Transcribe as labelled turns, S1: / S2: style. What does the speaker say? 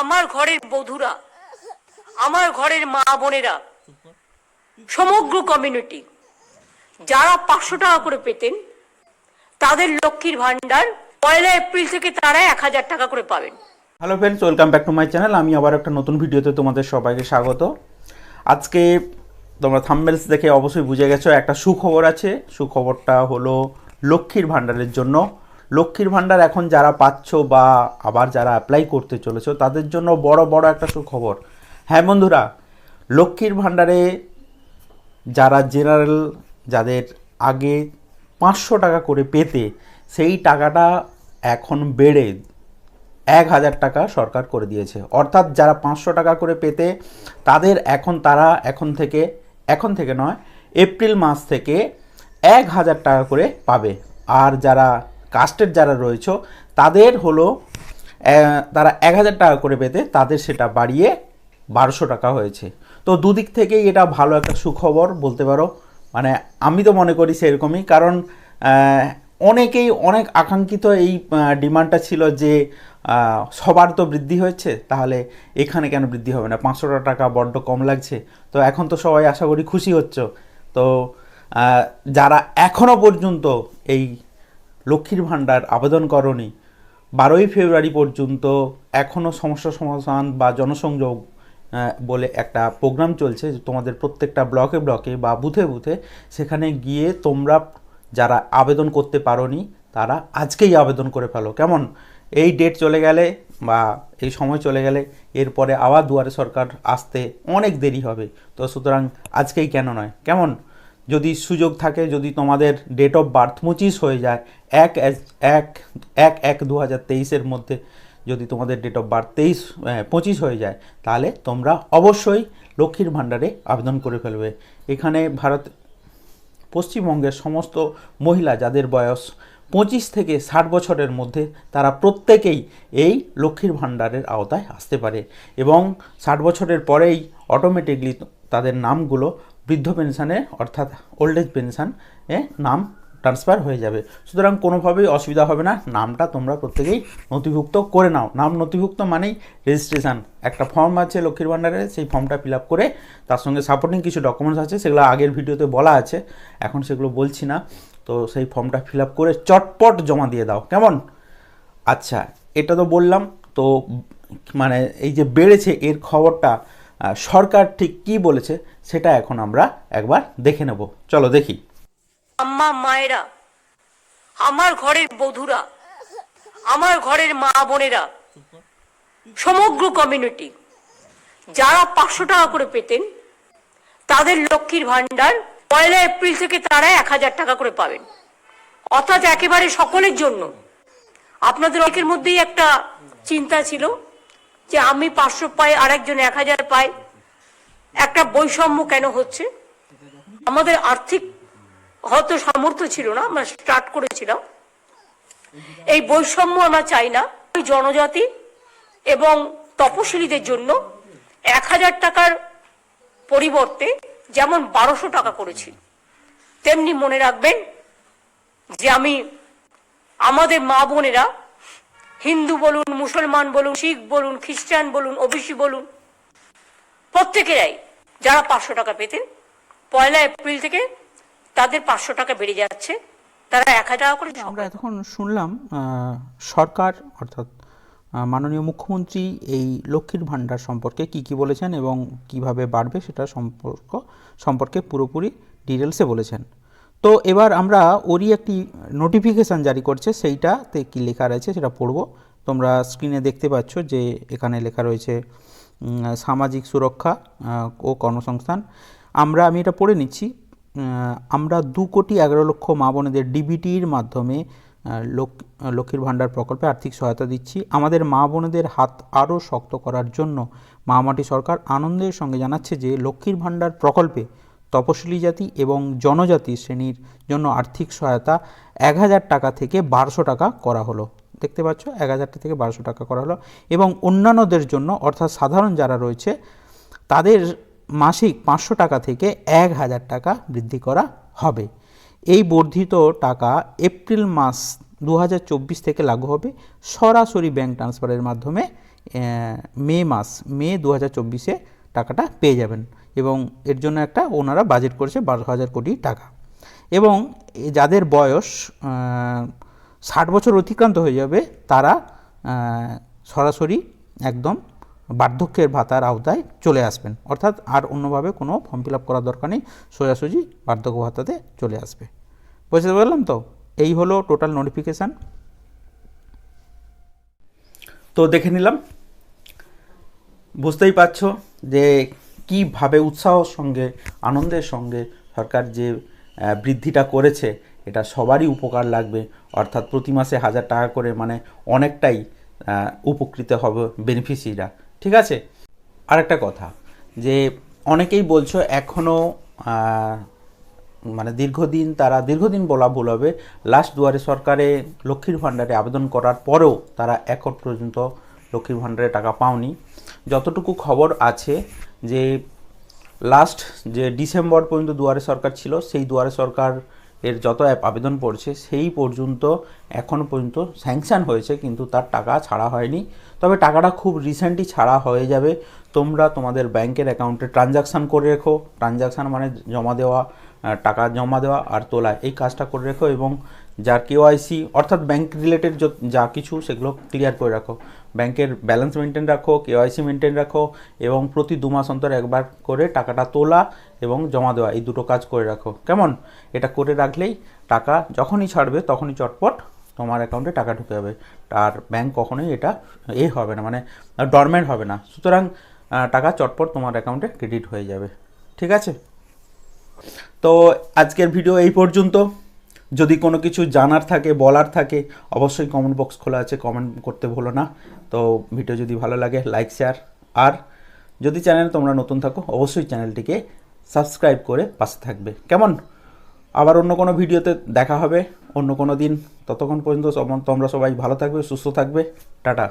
S1: আমার ঘরের বধুরা, আমার ঘরের মা বোনেরা, সমগ্র কমিউনিটি যারা পাঁচশো টাকা করে পেতেন, তাদের লক্ষ্মীর ভান্ডার পয়লা এপ্রিল থেকে তারা এক হাজার টাকা করে পাবেন।
S2: Hello friends welcome back to my channel আমি আবার একটা নতুন ভিডিওতে তোমাদের সবাইকে স্বাগত। আজকে তোমরা থাম্বেলস দেখে অবশ্যই বুঝে গেছো, একটা সুখবর আছে। সুখবরটা হলো লক্ষ্মীর ভাণ্ডারের জন্য। লক্ষ্মীর ভাণ্ডার এখন যারা পাচ্ছ বা আবার যারা অ্যাপ্লাই করতে চলেছো, তাদের জন্য বড় বড় একটা সুখবর। হ্যাঁ বন্ধুরা, লক্ষ্মীর ভাণ্ডারে যারা জেনারেল যাদের আগে পাঁচশো টাকা করে পেতে, সেই টাকাটা এখন বেড়ে এক হাজার টাকা সরকার করে দিয়েছে। অর্থাৎ যারা পাঁচশো টাকা করে পেতে, তাদের এখন তারা এখন থেকে এখন থেকে নয়, এপ্রিল মাস থেকে এক হাজার টাকা করে পাবে। আর যারা কাস্টের যারা রয়েছে, তাদের হলো তারা এক হাজার টাকা করে পেতে তাদের সেটা বাড়িয়ে বারোশো টাকা হয়েছে। তো দুদিক থেকেই এটা ভালো একটা সুখবর বলতে পারো। মানে আমি তো মনে করি সেরকমই, কারণ অনেকেই অনেক আকাঙ্ক্ষিত এই ডিমান্ডটা ছিল যে সবার তো বৃদ্ধি হয়েছে, তাহলে এখানে কেন বৃদ্ধি হবে না? পাঁচশো টাকা বড্ড কম লাগছে। তো এখন তো সবাই আশা করি খুশি হচ্ছ। তো যারা এখনও পর্যন্ত এই লক্ষ্মীর ভাণ্ডার আবেদন করনি। বারোই ফেব্রুয়ারি পর্যন্ত এখনও সমস্যা সমাধান বা জনসংযোগ বলে একটা প্রোগ্রাম চলছে তোমাদের প্রত্যেকটা ব্লকে ব্লকে বা বুথে বুথে। সেখানে গিয়ে তোমরা যারা আবেদন করতে পারোনি, তারা আজকেই আবেদন করে ফেলো। কেমন? এই ডেট চলে গেলে বা এই সময় চলে গেলে এরপরে আবার দুয়ারে সরকার আসতে অনেক দেরি হবে। তো সুতরাং আজকেই কেন নয়। কেমন? যদি সুযোগ থাকে, যদি তোমাদের ডেট অফ বার্থ পঁচিশ হয়ে যায়, এক এক এক এক দু হাজার তেইশের মধ্যে যদি তোমাদের ডেট অফ বার্থ তেইশ পঁচিশ হয়ে যায়, তাহলে তোমরা অবশ্যই লক্ষ্মীর ভাণ্ডারে আবেদন করে ফেলবে। এখানে ভারত, পশ্চিমবঙ্গের সমস্ত মহিলা যাদের বয়স পঁচিশ থেকে ষাট বছরের মধ্যে, তারা প্রত্যেকেই এই লক্ষ্মীর ভাণ্ডারের আওতায় আসতে পারে এবং ষাট বছরের পরেই অটোমেটিকলি তাদের নামগুলো বৃদ্ধ পেনশনে, অর্থাৎ ওল্ড এজ পেনশন নাম ট্রান্সফার হয়ে যাবে। সুতরাং কোনোভাবেই অসুবিধা হবে না, নামটা তোমরা প্রত্যেকেই নথিভুক্ত করে নাও। নাম নথিভুক্ত মানেই রেজিস্ট্রেশন একটা ফর্ম আছে লক্ষ্মীর ভাণ্ডারে, সেই ফর্মটা ফিল আপ করে তার সঙ্গে সাপোর্টিং কিছু ডকুমেন্টস আছে, সেগুলো আগের ভিডিওতে বলা আছে, এখন সেগুলো বলছি না। তো সেই ফর্মটা ফিল আপ করে চটপট জমা দিয়ে দাও। কেমন? আচ্ছা এটা তো বললাম, তো মানে এই যে বেড়েছে, এর খবরটা সরকার ঠিক কি বলেছে সেটা এখন আমরা একবার দেখে নেব। চলো দেখি।
S1: আম্মা, মায়েরা, আমার ঘরের বধূরা, আমার ঘরের মা বোনেরা, সমগ্র কমিউনিটি যারা পাঁচশো টাকা করে পেতেন, তাদের লক্ষ্মীর ভান্ডার পয়লা এপ্রিল থেকে তারা এক হাজার টাকা করে পাবেন। অর্থাৎ একেবারে সকলের জন্য। আপনাদের অনেকের মধ্যেই একটা চিন্তা ছিল যে আমি পাঁচশো পাই, আরেকজন এক হাজার পাই। একটা বৈষম্য কেন হচ্ছে? আমাদের আর্থিক হয়তো সামর্থ্য ছিল না, আমরা স্টার্ট করেছিলাম। এই বৈষম্য আমরা চাই না। জনজাতি এবং তপশিলীদের জন্য এক হাজার টাকার পরিবর্তে যেমন বারোশো টাকা করেছি, তেমনি মনে রাখবেন যে আমি, আমাদের মা বোনেরা হিন্দু বলুন মুসলমান বলুন শিখ বলুন খ্রিস্টান বলুন ওবিসি বলুন প্রত্যেকেরাই যারা পাঁচশো টাকা পেতেন পয়লা এপ্রিল থেকে তাদের পাঁচশো টাকা বেড়ে যাচ্ছে তারা এক হাজার টাকা করে
S3: আমরা এতক্ষণ শুনলাম সরকার অর্থাৎ মাননীয় মুখ্যমন্ত্রী এই লক্ষ্মীর ভাণ্ডার সম্পর্কে কি কি বলেছেন এবং কীভাবে বাড়বে সেটা সম্পর্ক সম্পর্কে পুরোপুরি ডিটেলসে বলেছেন। তো এবার আমরা ওরই একটি নোটিফিকেশান জারি করছে, সেইটাতে কি লেখা রয়েছে সেটা পড়ব। তোমরা স্ক্রিনে দেখতে পাচ্ছ যে এখানে লেখা রয়েছে সামাজিক সুরক্ষা ও কর্মসংস্থান। আমরা, আমি এটা পড়ে নিচ্ছি আমরা দু কোটি এগারো লক্ষ মা বোনেদের ডিবিটির মাধ্যমে লক্ষ্মীর ভাণ্ডার প্রকল্পে আর্থিক সহায়তা দিচ্ছি। আমাদের মা বোনেদের হাত আরও শক্ত করার জন্য মামাটি সরকার আনন্দের সঙ্গে জানাচ্ছে যে লক্ষ্মীর ভাণ্ডার প্রকল্পে তপশিলি জাতি এবং জনজাতি শ্রেণির জন্য আর্থিক সহায়তা এক হাজার টাকা থেকে বারোশো টাকা করা হলো। দেখতে পাচ্ছ? এক হাজার থেকে বারোশো টাকা করা হলো এবং অন্যান্যদের জন্য, অর্থাৎ সাধারণ যারা রয়েছে, তাদের মাসিক পাঁচশো টাকা থেকে এক হাজার টাকা বৃদ্ধি করা হবে। এই বর্ধিত টাকা এপ্রিল মাস দু হাজার চব্বিশ থেকে লাগু হবে। সরাসরি ব্যাংক ট্রান্সফারের মাধ্যমে মে মাস, মে দু টাকাটা পেয়ে যাবেন। এবং এর জন্য একটা ওনারা বাজেট করেছে বারো হাজার কোটি টাকা। এবং যাদের বয়স ষাট বছর অতিক্রান্ত হয়ে যাবে, তারা সরাসরি একদম বার্ধক্যের ভাতার আওতায় চলে আসবেন। অর্থাৎ আর অন্যভাবে কোনো ফর্ম ফিল আপ করার দরকার নেই, সোজাসুজি বার্ধক্য ভাতাতে চলে আসবে। বুঝতে পারলাম তো? এই হলো টোটাল নোটিফিকেশান
S2: তো দেখে নিলাম। বুঝতেই পারছ যে কীভাবে উৎসাহর সঙ্গে, আনন্দের সঙ্গে সরকার যে বৃদ্ধিটা করেছে, এটা সবারই উপকার লাগবে। অর্থাৎ প্রতি মাসে হাজার টাকা করে মানে অনেকটাই উপকৃত হবে বেনিফিসিরা ঠিক আছে? আরেকটা কথা, যে অনেকেই বলছো এখনও মানে দীর্ঘদিন তারা, দীর্ঘদিন বলা ভুল হবে লাস্ট দুয়ারে সরকারে লক্ষ্মীর ভাণ্ডারে আবেদন করার পরেও তারা এখন পর্যন্ত লক্ষ্মীর ভাণ্ডারে টাকা পাওনি। যতটুকু খবর আছে যে লাস্ট যে ডিসেম্বর পর্যন্ত দুয়ারে সরকার ছিল, সেই দুয়ারে সরকার এর যত আবেদন পড়ছে, সেই পর্যন্ত এখনও পর্যন্ত স্যাংশন হয়েছে, কিন্তু তার টাকা ছাড়া হয়নি। তবে টাকাটা খুব রিসেন্টলি ছাড়া হয়ে যাবে। তোমরা তোমাদের ব্যাংকের অ্যাকাউন্টে ট্রানজাকশান করে রেখো। ট্রানজাকশান মানে জমা দেওয়া টাকা জমা দেওয়া আর তোলা, এই কাজটা করে রেখো এবং যার কেওয়াইসি অর্থাৎ ব্যাংক রিলেটেড যা কিছু, সেগুলো ক্লিয়ার করে রাখো। ব্যাংকের ব্যালেন্স মেনটেন রাখো কেওয়াইসি মেনটেন রাখো এবং প্রতি দু মাস অন্তর একবার করে টাকাটা তোলা এবং জমা দেওয়া, এই দুটো কাজ করে রাখো। কেমন? এটা করে রাখলেই টাকা যখনই ছাড়বে তখনই চটপট তোমার অ্যাকাউন্টে টাকা ঢুকে যাবে। আর ব্যাংক কখনোই এটা এ হবে না মানে ডরমেন্ট হবে না। সুতরাং টাকা চটপট তোমার অ্যাকাউন্টে ক্রেডিট হয়ে যাবে। ঠিক আছে? তো আজকের ভিডিও এই পর্যন্ত। যদি কোনো কিছু জানার থাকে, বলার থাকে, অবশ্যই কমেন্ট বক্স খোলা আছে কমেন্ট করতে ভুলো না। তো ভিডিও যদি ভালো লাগে লাইক শেয়ার আর যদি চ্যানেল তোমরা নতুন থাকো, অবশ্যই চ্যানেলটিকে সাবস্ক্রাইব করে পাশে থাকবে। কেমন? আবার অন্য কোনো ভিডিওতে দেখা হবে, অন্য কোনো দিন। ততক্ষণ পর্যন্ত তোমরা সবাই ভালো থাকবে, সুস্থ থাকবে। টাটা।